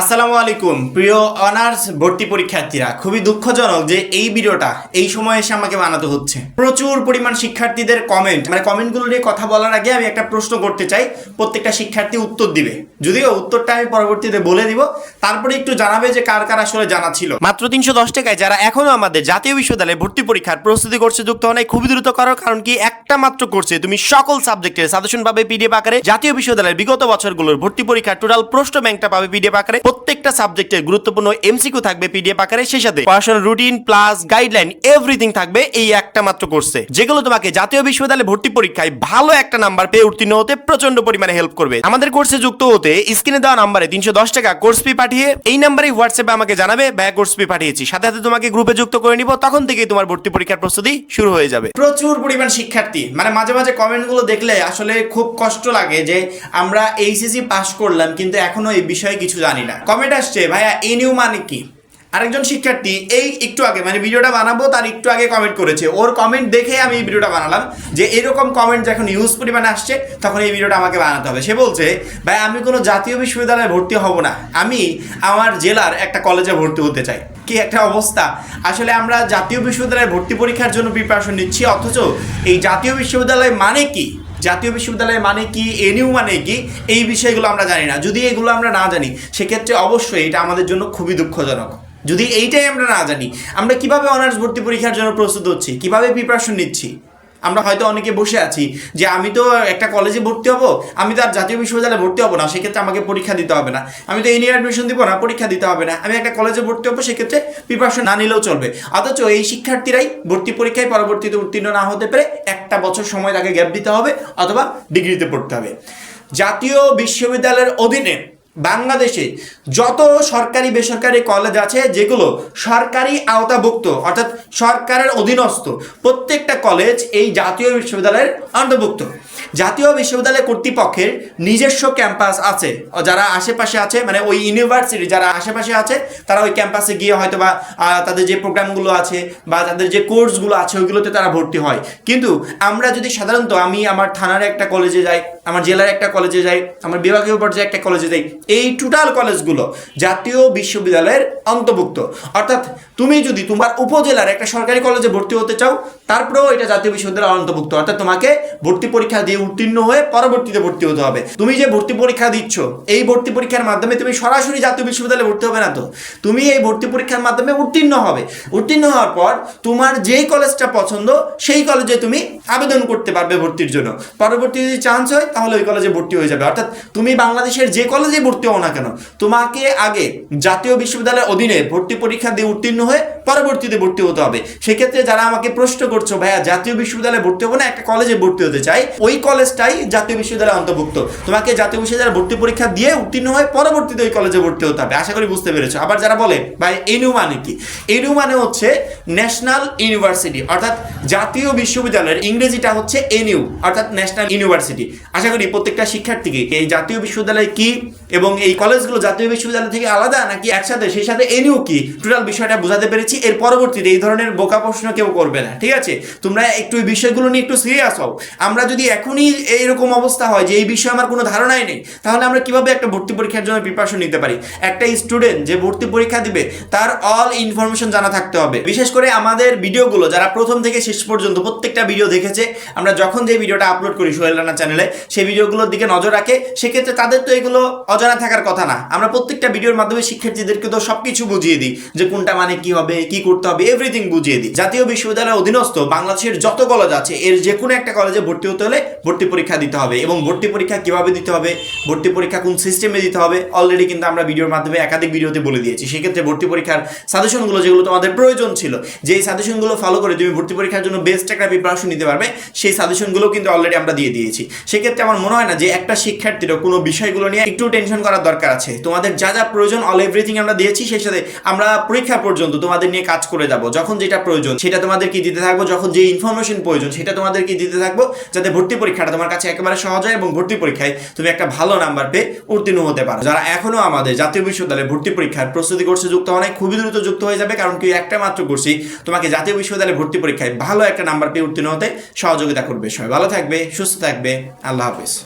আসসালামু আলাইকুম, প্রিয় অনার্স ভর্তি পরীক্ষার্থীরা। খুবই দুঃখজনক যে এই ভিডিওটা এই সময় এসে আমাকে বানাতে হচ্ছে। প্রচুর পরিমাণ শিক্ষার্থীদের কমেন্ট মানে কমেন্টগুলো নিয়ে কথা বলার আগে আমি একটা প্রশ্ন করতে চাই, প্রত্যেকটা শিক্ষার্থী উত্তর দিবে। যদিও উত্তরটা আমি পরবর্তীতে বলে দিব, তারপরে একটু জানাবে যে কার কার আসলে জানা ছিল। মাত্র তিনশো দশ টাকায় যারা এখনও আমাদের জাতীয় বিশ্ববিদ্যালয়ে ভর্তি পরীক্ষার প্রস্তুতি করছে, যুক্ত নাই, খুবই দ্রুত করো, কারণ কি একটা মাত্র করছে। তুমি সকল সাবজেক্টের সাজেশন পাবে পিডিএফ আকারে। জাতীয় বিশ্ববিদ্যালয়ের বিগত বছরগুলোর ভর্তি পরীক্ষার টোটাল প্রশ্ন ব্যাংকটা পাবে পিডিএফ আকারে। প্রত্যেকটা সাবজেক্টের গুরুত্বপূর্ণ এমসিকিউ থাকবে পিডিএফ আকারে, সেই সাথে পড়াশোনার রুটিন প্লাস গাইডলাইন এভরিথিং থাকবে এই একটা মাত্র কোর্সে যেগুলো তোমাকে জাতীয় বিশ্ববিদ্যালয়ে ভর্তি পরীক্ষায় ভালো একটা নাম্বার পেয়ে উত্তীর্ণ হতে প্রচণ্ড পরিমাণে হেল্প করবে। আমাদের কোর্সে যুক্ত হতে স্ক্রিনে দেওয়া নাম্বারে তিনশো দশ টাকা কোর্স ফি পাঠিয়ে এই নাম্বারে হোয়াটসঅ্যাপে আমাকে জানাবে ব্যয় কোর্স ফি পাঠিয়েছি। সাথে সাথে তোমাকে গ্রুপে যুক্ত করে নিব, তখন থেকেই তোমার ভর্তি পরীক্ষার প্রস্তুতি শুরু হয়ে যাবে। প্রচুর পরিমাণ শিক্ষার্থী। মানে মাঝে মাঝে কমেন্টগুলো দেখলে আসলে খুব কষ্ট লাগে যে আমরা এইচএসসি পাস করলাম, কিন্তু এখনও এই বিষয়ে কিছু জানি না। কমেন্ট আসছে, ভাইয়া এনিউ মানে কি? আরেকজন শিক্ষার্থী, এই একটু আগে মানে ভিডিওটা বানাবো, তার একটু আগে কমেন্ট করেছে। ওর কমেন্ট দেখে আমি এই ভিডিওটা বানালাম, যে এরকম কমেন্ট যখন ইউজ পরিমাণে আসছে, তখন এই ভিডিওটা আমাকে বানাতে হবে। সে বলছে ভাই আমি কোনো জাতীয় বিশ্ববিদ্যালয়ে ভর্তি হব না, আমি আমার জেলার একটা কলেজে ভর্তি হতে চাই। কি একটা অবস্থা। আসলে আমরা জাতীয় বিশ্ববিদ্যালয়ে ভর্তি পরীক্ষার জন্য প্রিপারেশন নিচ্ছি, অথচ এই জাতীয় বিশ্ববিদ্যালয় মানে কি? জাতীয় বিশ্ববিদ্যালয় মানে কি এনইউ মানে কি, এই বিষয়গুলো আমরা জানি না। যদি এগুলো আমরা না জানি, সেক্ষেত্রে অবশ্যই এটা আমাদের জন্য খুবই দুঃখজনক। যদি এইটাই আমরা না জানি, আমরা কীভাবে অনার্স ভর্তি পরীক্ষার জন্য প্রস্তুত হচ্ছি? কীভাবে প্রিপারেশন নিচ্ছি? আমরা হয়তো অনেকে বসে আছি যে আমি তো একটা কলেজে ভর্তি হব, আমি তো আর জাতীয় বিশ্ববিদ্যালয়ে ভর্তি হব না, সেক্ষেত্রে আমাকে পরীক্ষা দিতে হবে না। আমি তো নিয়ে অ্যাডমিশন দিব না, পরীক্ষা দিতে হবে না। আমি একটা কলেজে ভর্তি হব, সেক্ষেত্রে প্রিপারেশন না নিলেও চলবে। অথচ এই শিক্ষার্থীরাই ভর্তি পরীক্ষায় পরবর্তীতে উত্তীর্ণ না হতে পারে একটা বছর সময় তাকে গ্যাপ দিতে হবে অথবা ডিগ্রিতে পড়তে হবে। জাতীয় বিশ্ববিদ্যালয়ের অধীনে বাংলাদেশে যত সরকারি বেসরকারি কলেজ আছে, যেগুলো সরকারি আওতাভুক্ত, অর্থাৎ সরকারের অধীনস্থ, প্রত্যেকটা কলেজ এই জাতীয় বিশ্ববিদ্যালয়ের অন্তর্ভুক্ত। জাতীয় বিশ্ববিদ্যালয় কর্তৃপক্ষের নিজস্ব ক্যাম্পাস আছে যারা আশেপাশে আছে মানে ওই ইউনিভার্সিটি যারা আশেপাশে আছে, তারা ওই ক্যাম্পাসে গিয়ে হয়তো বা তাদের যে প্রোগ্রামগুলো আছে, বা তাদের যে কোর্সগুলো আছে, ওইগুলোতে তারা ভর্তি হয়। কিন্তু আমরা যদি সাধারণত আমি আমার থানার একটা কলেজে যাই, আমার জেলার একটা কলেজে যাই, আমার বিভাগীয় পর্যায়ে একটা কলেজে যাই এই টোটাল কলেজগুলো জাতীয় বিশ্ববিদ্যালয়ের অন্তর্ভুক্ত। অর্থাৎ তুমি যদি তোমার উপজেলার একটা সরকারি কলেজে ভর্তি হতে চাও, তারপরেও এটা জাতীয় বিশ্ববিদ্যালয়ের অন্তর্ভুক্ত। অর্থাৎ তোমাকে ভর্তি পরীক্ষা দিয়ে উত্তীর্ণ হয়ে পরবর্তীতে ভর্তি হতে হবে। তুমি যে ভর্তি পরীক্ষা দিচ্ছ, এই ভর্তি পরীক্ষার মাধ্যমে তুমি সরাসরি জাতীয় বিশ্ববিদ্যালয়ে ভর্তি হবে না তো? তুমি এই ভর্তি পরীক্ষার মাধ্যমে উত্তীর্ণ হবে। উত্তীর্ণ হওয়ার পর তোমার যেই কলেজটা পছন্দ, সেই কলেজে তুমি আবেদন করতে পারবে ভর্তির জন্য। পরবর্তী যদি চান্স হয়, তাহলে ওই কলেজে ভর্তি হয়ে যাবে। অর্থাৎ তুমি বাংলাদেশের যে কলেজে ভর্তি হও না কেন? তোমাকে আগে জাতীয় বিশ্ববিদ্যালয়ের অধীনে ভর্তি পরীক্ষা দিয়ে উত্তীর্ণ হয়ে পরবর্তীতে ভর্তি হতে হবে। সেক্ষেত্রে যারা আমাকে প্রশ্ন করছ, ভাইয়া, জাতীয় বিশ্ববিদ্যালয়ে ভর্তি হব না, একটা কলেজে ভর্তি হতে চাই? ওই কলেজটাই জাতীয় বিশ্ববিদ্যালয়ে অন্তর্ভুক্ত। তোমাকে জাতীয় বিশ্ববিদ্যালয়ে ভর্তি পরীক্ষা দিয়ে উত্তীর্ণ হয়ে পরবর্তীতে ওই কলেজে ভর্তি হতে হবে। আশা করি বুঝতে পেরেছ। আবার যারা বলে, ভাই, এনু মানে কি? এনু মানে হচ্ছে ন্যাশনাল ইউনিভার্সিটি, অর্থাৎ জাতীয় বিশ্ববিদ্যালয়ের ইংরেজিটা হচ্ছে এনইউ অর্থাৎ ন্যাশনাল ইউনিভার্সিটি। আশা করি প্রত্যেকটা শিক্ষার্থীকে এই জাতীয় বিশ্ববিদ্যালয় কি এবং এই কলেজগুলো জাতীয় বিশ্ববিদ্যালয় থেকে আলাদা নাকি একসাথে? সেই সাথে এনইউ কি? টোটাল বিষয়টা বোঝাতে পেরেছি। এর পরবর্তীতে এই ধরনের বোকা প্রশ্ন কেউ করবে না, ঠিক আছে? তোমরা একটু এই বিষয়গুলো নিয়ে একটু সিরিয়াস হও। আমরা যদি এখনই এইরকম অবস্থা হয় যে এই বিষয়ে আমার কোনো ধারণাই নেই, তাহলে আমরা কীভাবে একটা ভর্তি পরীক্ষার জন্য প্রিপারেশন নিতে পারি? একটা স্টুডেন্ট যে ভর্তি পরীক্ষা দিবে, তার অল ইনফরমেশন জানা থাকতে হবে। বিশেষ করে আমাদের ভিডিওগুলো, যারা প্রথম থেকে শেষ পর্যন্ত প্রত্যেকটা ভিডিও দেখেছে, আমরা যখন যে ভিডিওটা আপলোড করি সোহেল রানা চ্যানেলে সেই ভিডিওগুলোর দিকে নজর রাখে। সেক্ষেত্রে তাদের তো এগুলো অজানা থাকার কথা না। আমরা প্রত্যেকটা ভিডিওর মাধ্যমে শিক্ষার্থীদেরকে তো সবকিছু বুঝিয়ে দিই যে কোনটা মানে কি হবে, কি করতে হবে এভরিথিং বুঝিয়ে দিই। জাতীয় বিশ্ববিদ্যালয়ের অধীনস্থ বাংলাদেশের যত কলেজ আছে, এর যে কোনো একটা কলেজে ভর্তি হতে হলে ভর্তি পরীক্ষা দিতে হবে এবং ভর্তি পরীক্ষা কীভাবে দিতে হবে, ভর্তি পরীক্ষা কোন সিস্টেমে দিতে হবে অলরেডি কিন্তু আমরা ভিডিওর মাধ্যমে একাধিক ভিডিওতে বলে দিয়েছি। সেক্ষেত্রে ভর্তি পরীক্ষার সাজেশনগুলো যেগুলো তোমাদের প্রয়োজন ছিল যেই সাজেশনগুলো ফলো করে তুমি ভর্তি পরীক্ষার জন্য বেস্ট একটা প্রিপারেশন নিতে পারবে, সেই সাজেশনগুলো কিন্তু অলরেডি আমরা দিয়ে দিয়েছি। সেক্ষেত্রে আমার মনে হয় না যে একটা শিক্ষার্থীরও কোনো বিষয়গুলো নিয়ে একটু টেনশন করার দরকার আছে। তোমাদের যা যা প্রয়োজন অল এভরিথিং আমরা দিয়েছি, সেই সাথে আমরা পরীক্ষা পর্যন্ত তোমাদের নিয়ে কাজ করে যাব। যখন যেটা প্রয়োজন, সেটা তোমাদের কি দিতে থাকব? যখন যে ইনফরমেশন প্রয়োজন, সেটা তোমাদের কি দিতে থাকব? যাতে ভর্তি পরীক্ষাটা তোমার কাছে একেবারে সহজ হয় এবং ভর্তি পরীক্ষায় তুমি একটা ভালো নাম্বার পেয়ে উত্তীর্ণ হতে পারো। যারা এখনও আমাদের জাতীয় বিশ্ববিদ্যালয়ে ভর্তি পরীক্ষার প্রস্তুতি কোর্সে যুক্ত হয় খুবই দ্রুত যুক্ত হয়ে যাবে, কারণ কি একটা মাত্র কোর্সই তোমাকে জাতীয় বিশ্ববিদ্যালয়ে ভর্তি পরীক্ষায় ভালো একটা নাম্বার পেয়ে উত্তীর্ণ হতে সহযোগিতা করবে। সবাই ভালো থাকবে, সুস্থ থাকবে। আল্লাহ হাফিজ।